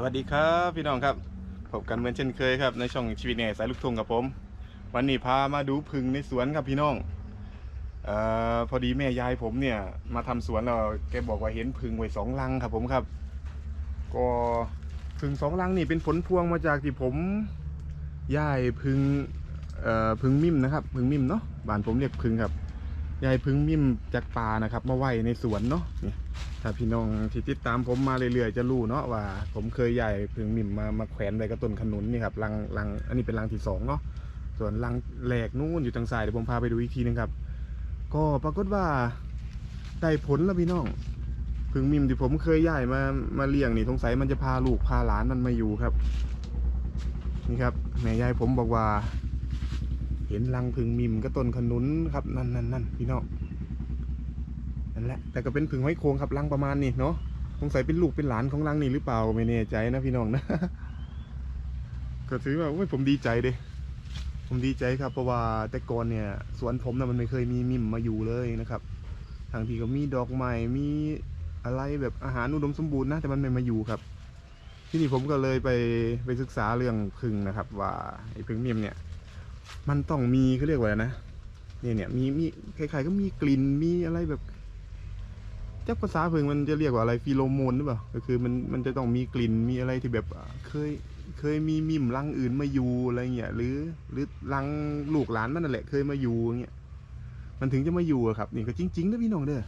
สวัสดีครับพี่น้องครับพบกันเหมือนเช่นเคยครับในช่องชีวิตเนี่ยสายลูกทุ่งกับผม วันนี้พามาดูพึ่งในสวนครับพี่น้องเอ่อพอดีแม่ยายผมเนี่ยมาทำสวนแล้วแกบอกว่าเห็นพึ่งไว้สองลังครับผมครับ ก็พึ่งสองลังนี่เป็นผลพวงมาจากที่ผมย้ายพึ่งเอ่อพึ่งมิ่มนะครับพึ่งมิ่มเนาะบ้านผมเรียกพึ่งครับย้ายพึ่งมิ่มจากป่านะครับ มาไว้ในสวนเนาะถ้าพี่น้องที่ติดตามผมมาเรื่อยๆจะรู้เนาะว่า ผมเคยใหญ่พึ่งมิมมามาแขวนไว้กับต้นขนุนนี่ครับรังรังอันนี้เป็นรังที่สองเนาะส่วนรังแหลกนู่นอยู่ทางซ้ายเดี๋ยวผมพาไปดูอีกทีนึงครับ ก็ปรากฏว่าได้ผลแล้วพี่น้องพึ่งมิมที่ผมเคยใหญ่มามาเลี้ยงนี่สงสัยมันจะพาลูกพาหลานมันมาอยู่ครับ นี่ครับแม่ยายผมบอกว่า เห็นรังพึ่งมิมกับต้นขนุนครับนั่นนั่นนั่นพี่น้อง นั่นแหละแต่ก็เป็นผึ่งห้อยโคงครับรังประมาณนี้เนาะสงสัยเป็นลูกเป็นหลานของรังนี่หรือเปล่าไม่แน่ใจนะพี่น้องนะ ก็ถือว่าโอ้ยผมดีใจเด้ผมดีใจครับเพราะว่าแต่ก่อนเนี่ยสวนผมนะมันไม่เคยมีมิมมาอยู่เลยนะครับทางที่ก็มีดอกไม้มีอะไรแบบอาหารอุดมสมบูรณ์นะแต่มันไม่มาอยู่ครับ ที่นี่ผมก็เลยไปไปศึกษาเรื่องผึ่งนะครับ ว่าไอ้ผึ่งมิมเนี่ย มันต้องมีเขาเรียกว่าอะไรนะเนี่ยเนี่ยมีมีใครๆก็มีกลิ่นมีอะไรแบบ จักภาษาเพิงมันจะเรียกว่าอะไรฟีโรโมนหรือเปล่าก็คือมันมันจะต้องมีกลิ่นมีอะไรที่แบบเคยเคยมีมิมรังอื่นมาอยู่อะไรเงี้ยหรือหรือรังลูกหลานมันนั่นแหละเคยมาอยู่เงี้ยมันถึงจะมาอยู่อะครับ นี่ก็จริงๆนะพี่น้องเด้อ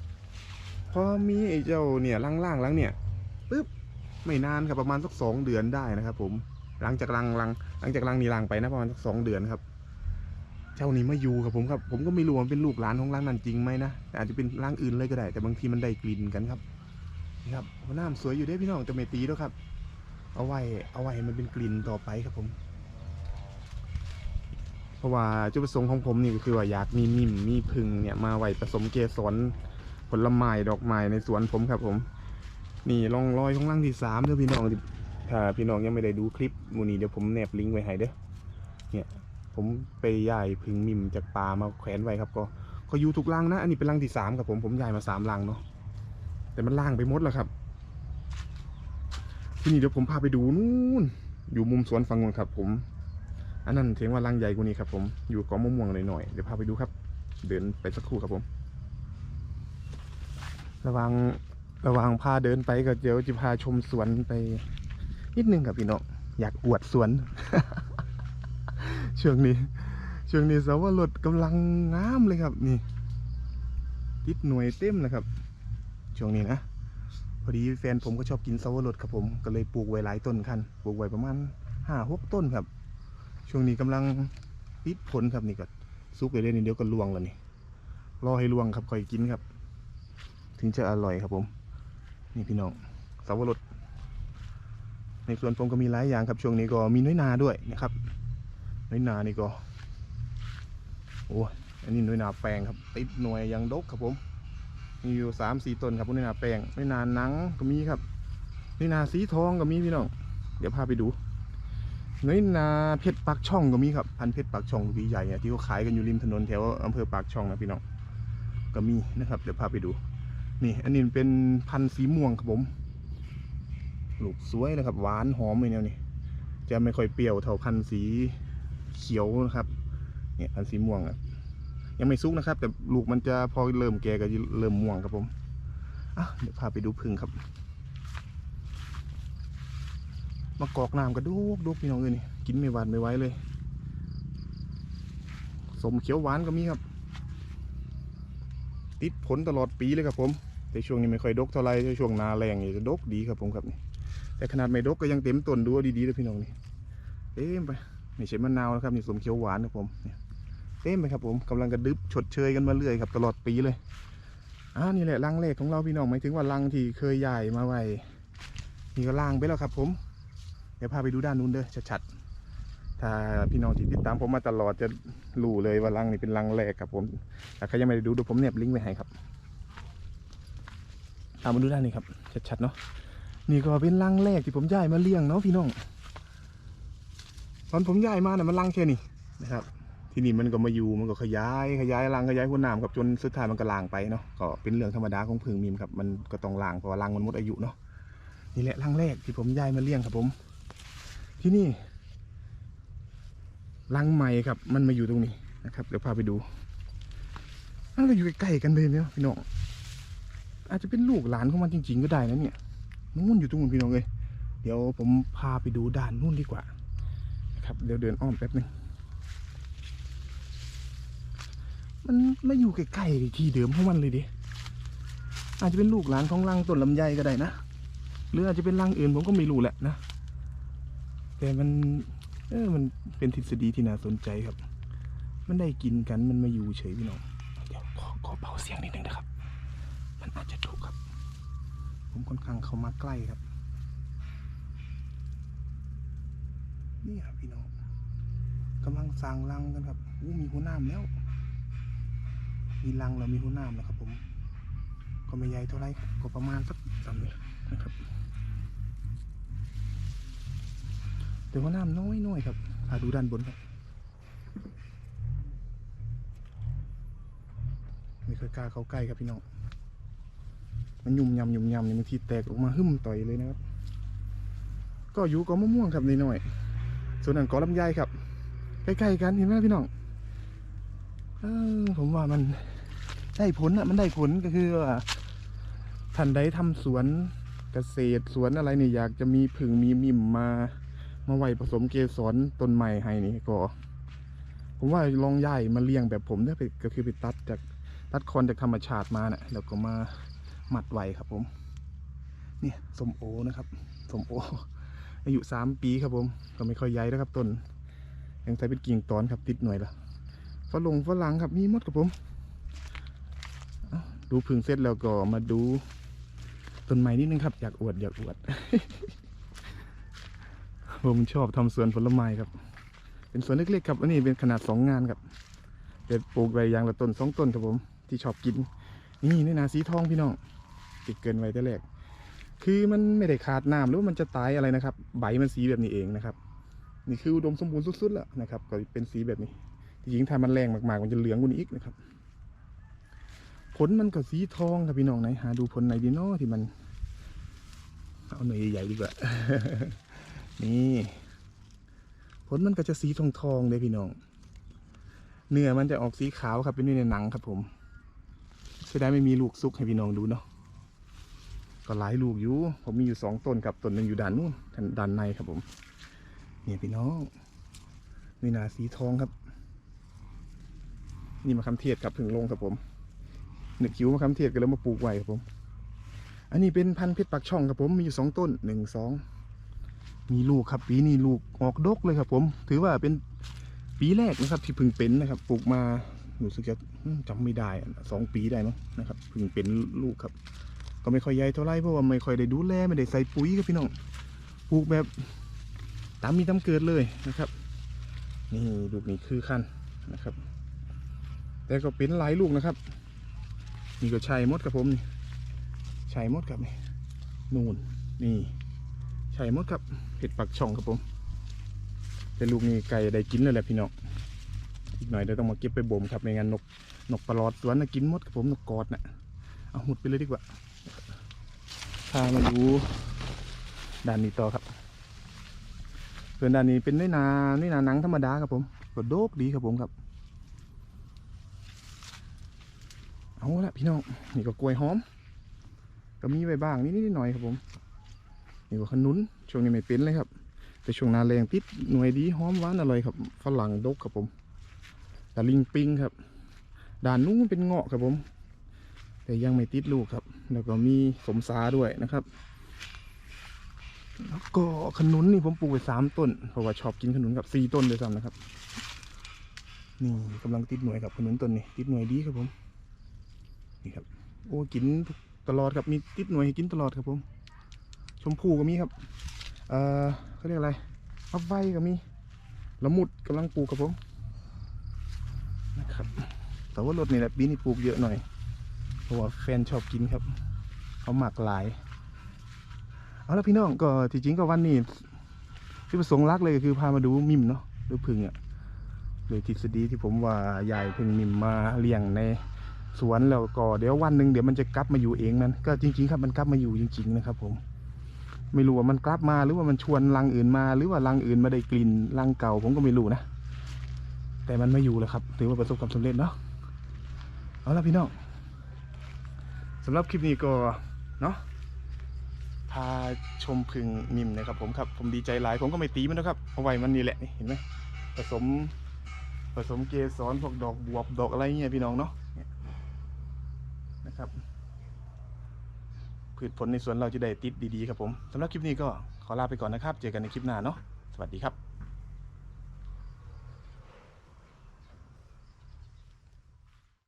พอมีไอ้เจ้าเนี่ยล่างๆลังเนี่ยปึ๊บไม่นานครับประมาณสักสองเดือนได้นะครับ ผมหลังจากรังรังหลังจากรังนี้รังไปนะประมาณสักสองเดือนครับ จ้านี้มาอยู่ครับผมครับ ผมก็ไม่รู้ว่ามันเป็นลูกหลานของร่างนั้นจริงไหมนะแต่อาจจะเป็นร่างอื่นเลยก็ได้ แต่บางทีมันได้กลิ่นกันครับนี่ครับหัวหน้าสวยอยู่เด้พี่น้องจะไม่ตีแล้วครับ เอาไว้เอาไว้มันเป็นกลิ่นต่อไปครับผม เพราะว่าจุดประสงค์ของผมนี่ก็คือว่าอยากมีมิมมีพึ่งเนี่ยมาไว้ผสมเกสรผลไม้ดอกไม้ในสวนผมครับผม นี่ร่องรอยของร่างที่สามเด้อพี่น้องถ้าพี่น้องยังไม่ได้ดูคลิปมูนี้เดี๋ยวผมแนบลิงก์ไว้ให้เด้อเนี่ย ผมไปย้ายพึ่งมิมจากป่ามาแขวนไว้ครับ ก็ก็อยู่ทุกรังนะ อันนี้เป็นรังที่สามครับผมผมย้ายมาสามรังเนาะแต่มันล่างไปหมดแล้วครับ ที่นี้เดี๋ยวผมพาไปดูนู่นอยู่มุมสวนฝั่งนู้นครับ ผม อันนั้นถึงว่ารังใหญ่กว่านี้ครับ ผมอยู่กอมม่วงหน่อยๆเดี๋ยวพาไปดูครับ เดินไปสักครู่ครับผม ระวังระวังพาเดินไปก็เดี๋ยวจะพาชมสวนไป นิดนึงครับพี่น้องอยากอวดสวน ช่วงนี้ช่วงนี้สาวรสกำลังงามเลยครับ นี่ ติดหน่วยเต็มนะครับ ช่วงนี้นะ พอดีแฟนผมก็ชอบกินสาวรสครับผม ก็เลยปลูกไว้หลายต้นคัน ปลูกไว้ประมาณห้าหกต้นครับ ช่วงนี้กำลังติดผลครับนี่ก็ซุกไปเรื่อยๆเดี๋ยวก็ลวงแล้วนี่ รอให้ลวงครับค่อยกินครับ ถึงจะอร่อยครับผม นี่พี่น้องสาวรสในส่วนผมก็มีหลายอย่างครับ ช่วงนี้ก็มีน้อยนาด้วยนะครับ น้อยนานี่ก็โอ้ยอันนี้น้อยนาแปลงครับ ติดหน่วยยังดกครับผม มีอยู่สามสี่ต้นครับพวกน้อยนาแปลงน้อยนาหนังก็มีครับน้อยนาสีทองก็มีพี่น้อง เดี๋ยวพาไปดูน้อยนาเพชรปากช่องก็มีครับพันเพชรปากช่องลูกใหญ่ที่เขาขายกันอยู่ริมถนนแถวอำเภอปากช่องนะพี่น้องก็มีนะครับ เดี๋ยวพาไปดู นี่ อันนี้เป็นพันธุ์สีม่วงครับผมลูกสวยนะครับ หวานหอมเลยแนวนี้จะไม่ค่อยเปรี้ยวเท่าพันธุ์สี เขียวนะครับ เนี่ยพันธุ์สีม่วงอะยังไม่สุกนะครับ แต่ลูกมันจะพอเริ่มแก่ก็จะเริ่มม่วงครับผมอะเดี๋ยวพาไปดูพึ่งครับมากอกน้ำกระดูกดูกพี่น้องเอ้ยนี่กินไม่หวานไม่ไหวเลย สมเขียวหวานก็มีครับ ติดผลตลอดปีเลยครับผม แต่ช่วงนี้ไม่ค่อยดกเท่าไหร่ช่วงนาแรงนี่จะดกดีครับผมครับนี่แต่ขนาดไม่ดกก็ยังเต็มต้นดูว่าดีๆเลยพี่น้องนี่เต็มไป นี่ใช่มะนาวนะครับนี่สมเขียวหวานครับผมเนี่ยเต็มไปครับผมกำลังกระดึบชดเชยกันมาเรื่อยครับตลอดปีเลยอ่านี่แหละรังแรกของเราพี่น้องหมายถึงว่ารังที่เคยใหญ่มาไว้นี่ก็ล่างไปแล้วครับผม เดี๋ยวพาไปดูด้านนู้นเด้อชัดๆถ้าพี่น้องที่ติดตามผมมาตลอดจะรู้เลยว่ารังนี่เป็นรังแรกครับผมถ้าใครยังไม่ได้ดูดี๋ยวผมเน็บลิงก์ไว้ให้ครับตามมาดูด้านนี้ครับชัดๆเนาะนี่ก็เป็นรังแรกที่ผมย้ายมาเลี้ยงเนาะพี่น้อง ตอนผมย้ายมาเนี่ยมันรังแค่นี้นะครับ ทีนี้มันก็มาอยู่มันก็ขยายขยายรังขยายหัวหนามครับจนสุดท้ายมันก็ลางไปเนาะก็เป็นเรื่องธรรมดาของพึ่งมีมครับมันก็ต้องลางเพราะว่ารังมันหมดอายุเนาะนี่แหละรังแรกที่ผมย้ายมาเลี้ยงครับผม ที่นี่รังใหม่ครับ มันมาอยู่ตรงนี้นะครับเดี๋ยวพาไปดูมันก็อยู่ใกล้ๆกันเลยเนี่ยพี่น้องอาจจะเป็นลูกหลานของมันจริง ๆ ก็ได้นะเนี่ยนู่นอยู่ตรงนู้นพี่น้องเลยเดี๋ยวผมพาไปดูด้านนู่นดีกว่า นะครับ เดี๋ยวเดินอ้อมแป๊บนึงมันไม่อยู่ใกล้ๆที่เดิมของมันเลยดิอาจจะเป็นลูกหลานของรังต้นลำไยก็ได้นะหรืออาจจะเป็นรังอื่นผมก็ไม่รู้แหละนะ แต่มัน เออมันเป็นทฤษฎีที่น่าสนใจครับ มันได้กินกันมันมาอยู่เฉยพี่น้องเดี๋ยวขอขอเบาเสียงนิดนึงนะครับ มันอาจจะถูกครับ ผมค่อนข้างเข้ามาใกล้ครับ นี่ครับพี่น้องกำลังสร้างรังกันครับอู้มีหัวหน้ามแล้ว มีรังแล้วมีหัวหน้ามแล้วครับ ผม ก็ไม่ใหญ่เท่าไรครับก็ประมาณสักสามนี้นะครับแต่ว่าน้ำน้อยน้อยครับพาดูด้านบนครับไม่เคยกล้าเข้าใกล้ครับพี่น้องมันยุ่มยำยุ่มยำเนี่ยบางทีแตกออกมาหึ่มต่อยเลยนะครับ ก็อยู่ก็มะม่วงครับนิดหน่อย วนนั้นก็ลำไยครับ ใกล้ๆกันเห็นไหมพี่น้องเออผมว่ามันได้ผลอะมันได้ผลก็คือว่าท่านใดทำสวนเกษตรสวนอะไรเนี่ยอยากจะมีผึ่งมีมิมมา มาไว้ผสมเกสรต้นใหม่ให้นี่ก็ ผมว่าลองย้ายมาเลี้ยงแบบผมเนี่ยไปก็คือไปตัดจากตัดคอนจากธรรมชาติมาเนะ่ะแล้วก็มาหมัดไว้ครับผม เนี่ยสมโอนะครับสมโอ อายุสามปีครับผมก็ไม่ค่อยใหญ่แล้วครับต้นยังใช้เป็นกิ่งตอนครับติดหน่วยละฝรั่งฝรั่งครับมีมดครับผมดูพึ่งเสร็จแล้วก็มาดูต้นไม้นิดนึงครับ อยากอวดอยากอวด ผมชอบทำสวนผลไม้ครับ เป็นสวนเล็กๆครับอันนี้เป็นขนาดสองงานครับแต่ปลูกไว้อย่างละต้นสองต้นครับผม ที่ชอบกิน นี่นี่นาสีทองพี่น้องติดเกินไว้แต่แรก คือมันไม่ได้ขาดน้ำหรือว่ามันจะตายอะไรนะครับ ใบมันสีแบบนี้เองนะครับ นี่คืออุดมสมบูรณ์สุดๆแล้วนะครับก็เป็นสีแบบนี้จริงๆถ้ามันแรงมากๆ มันจะเหลืองกว่านี้อีกนะครับ ผลมันก็สีทองครับพี่น้องไหนหาดูผลไหนดีนาะที่มันเอาหน่อยใหญ่ๆดีกว่านี่ผลมันก็จะสีทองทองๆเลยพี่น้อง เนื้อมันจะออกสีขาวครับเป็นเนื้อในหนังครับผมเสียดายไม่มีลูกซุกให้พี่น้องดูเนาะ ก็หลายลูกอยู่ ผมมีอยู่สองต้นครับต้นหนึ่งอยู่ด้านนู้นด้านในครับผม เนี่ยพี่น้องมีนาสีทองครับ นี่มะขาเทศครับถึงลงครับผมหนึกคิ้วมะขาเทศก็เลยมาปลูกไว้ครับผม อันนี้เป็นพันธุ์เพชรปักช่องครับผมมีอยู่สองต้นหนึ่งสองมีลูกครับ ปีนี้ลูกออกดกเลยครับ ผม ถือว่าเป็นปีแรกนะครับ ที่พิ่งเป็นนะครับปลูกมารู้สึกจะจำไม่ได้สองปีได้มั้งนะครับพิ่งเป็นลูกครับ ก็ไม่ค่อยใหญ่เท่าไรเพราะว่าไม่ค่อยได้ดูแลไม่ได้ใส่ปุ๋ยครับพี่น้องปลูกแบบตามมีตามเกิดเลยนะครับ นี่ลูกนี้คือขั้นนะครับ แต่ก็เป็นหลายลูกนะครับนี่ก็ชัยมดครับผมนี่ช่หมดครับนี่นู่นนี่ช่หมดครับเห็ดปักช่องครับผม แต่ลูกนี้ไก่ได้กินเลยแหละพี่น้องอีกหน่อยเดี๋ยวต้องมาเก็บไปบ่มครับไม่งั้นนกนกปลาลอดสวนนะกินมดครับผมนกกอดนะ่ะเอาหุดไปเลยดีกว่า พามาดูด้านนี้ต่อครับส่วนด้านนี้เป็นน้อยนาน้อยนาหนังธรรมดาครับผมก็โดกดีครับผมครับเอาละพี่น้องนี่ก็กล้วยหอม ก็มีไว้บ้างนิดๆหน่อยครับผมนี่ว่าขนุนช่วงนี้ไม่เป็นเลยครับ แต่ช่วงนาแรงติดหน่วยดีหอมหวานอร่อยครับฝรั่งดกครับผมตะลิงปิงครับ ด่านนู้นเป็นเงาะครับผม แต่ยังไม่ติดลูกครับ แล้วก็มีสมสาด้วยนะครับ แล้วก็ขนุนนี่ผมปลูกไว้สามต้น เพราะว่าชอบกินขนุนกับสี่ต้นด้วยซ้ำนะครับ นี่กำลังติดหน่วยกับขนุนต้นนี้ติดหน่วยดีครับผม นี่ครับ โอ้กินตลอดครับมีติดหน่วยให้กินตลอดครับผม ชมพูก็มีครับ เอ่อเขาเรียกอะไรอับไฟก็มีละมุดกำลังปลูกครับผม นะครับแต่ว่ารถนี่แหละปีนี้ปลูกเยอะหน่อย เพราะว่าแฟนชอบกินครับเขาหมักหลาย เอาละพี่น้องก็ที่จริงก็วันนี้ที่ประสงค์รักเลยก็คือพามาดูมิมเนาะหรือพึ่งอะโดยทฤษฎีที่ผมว่ายายพึ่งมิมมาเลี้ยงในสวนแล้วก็เดี๋ยววันหนึ่งเดี๋ยวมันจะกลับมาอยู่เองนั้นก็จริง ๆ ครับมันกลับมาอยู่จริง ๆ นะครับ ผม ไม่รู้ว่ามันกลับมาหรือว่ามันชวนรังอื่นมา หรือว่ารังอื่นมาได้กลิ่นรังเก่าผมก็ไม่รู้นะแต่มันไม่อยู่แล้วครับ ถือว่าประสบความสำเร็จเนาะเอาละพี่น้องำหรับคลิปนี้ก็เนาะพาชมพึ่งมิมนะครับผมครับ ผมดีใจหลาย ผมก็ไม่ตีมันนะครับเอาไว้มันนี่แหละนี่เห็นไหมผสมผสมเกสรพวกดอกบวบดอกอะไรเงี้ยพี่น้องเนาะเนี่ยนะครับพืชผลในสวนเราจะได้ติดดีๆครับผมสำหรับคลิปนี้ก็ขอลาไปก่อนนะครับ เจอกันในคลิปหน้าเนาะสวัสดีครับ